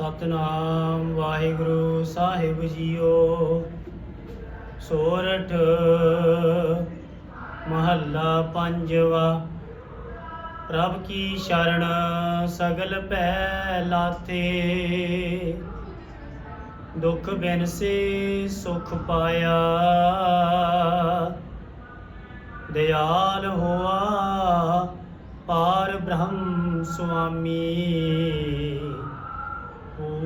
ਸਤਨਾਮ ਵਾਹਿਗੁਰੂ ਸਾਹਿਬ ਜੀਓ। ਸੋਰਠ ਮਹੱਲਾ ਪੰਜਵਾ। ਪ੍ਰਭ ਕੀ ਸ਼ਰਨ ਸਗਲ ਪੈ ਲਾਤੇ। ਦੁੱਖ ਬਿਨ ਸੇ ਸੁਖ ਪਾਇਆ। ਦਿਆਲ ਹੋਆ ਪਾਰ ਬ੍ਰਹਮ ਸੁਆਮੀ।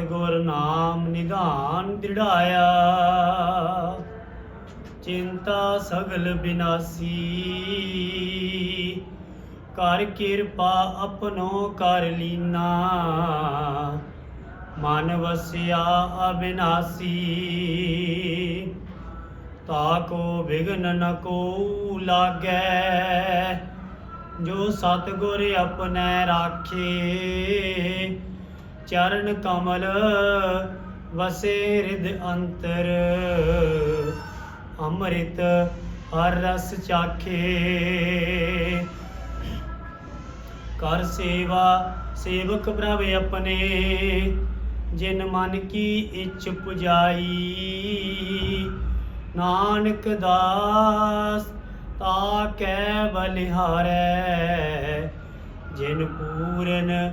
ਸਤਿਗੁਰ ਨਾਮ ਨਿਧਾਨ ਦ੍ਰਿੜਾਇਆ ਚਿੰਤਾ ਸਗਲ ਬਿਨਾਸੀ। ਕਰ ਕਿਰਪਾ ਆਪਣੋ ਕਰ ਲੀਨਾ। ਮਨ ਵਸਿਆ ਅਬਿਨਾਸੀ। ਤਾਕੋ ਵਿਗਨ ਨ ਕੋ ਲਾਗੈ। ਜੋ ਸਤਿਗੁਰ ਆਪਣੇ ਰਾਖੇ। ਚਰਨ ਕਮਲ ਵਸੇ ਰਿਦ ਅੰਤਰ। ਅੰਮ੍ਰਿਤ ਹਰ ਰਸ ਚਾਖੇ। ਕਰ ਸੇਵਾ, ਸੇਵਕ ਪ੍ਰਭ ਆਪਣੇ, ਜਿਨ ਮਨ ਕੀ ਇੱਛ ਪੁਜਾਈ। ਨਾਨਕ ਦਾਸ, ਤਾ ਕੈ ਬਲਿਹਾਰੈ, ਜਿਨ ਪੂਰਨ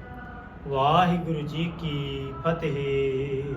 ਵਾਹਿਗੁਰੂ ਜੀ ਕੀ ਫਤਿਹ।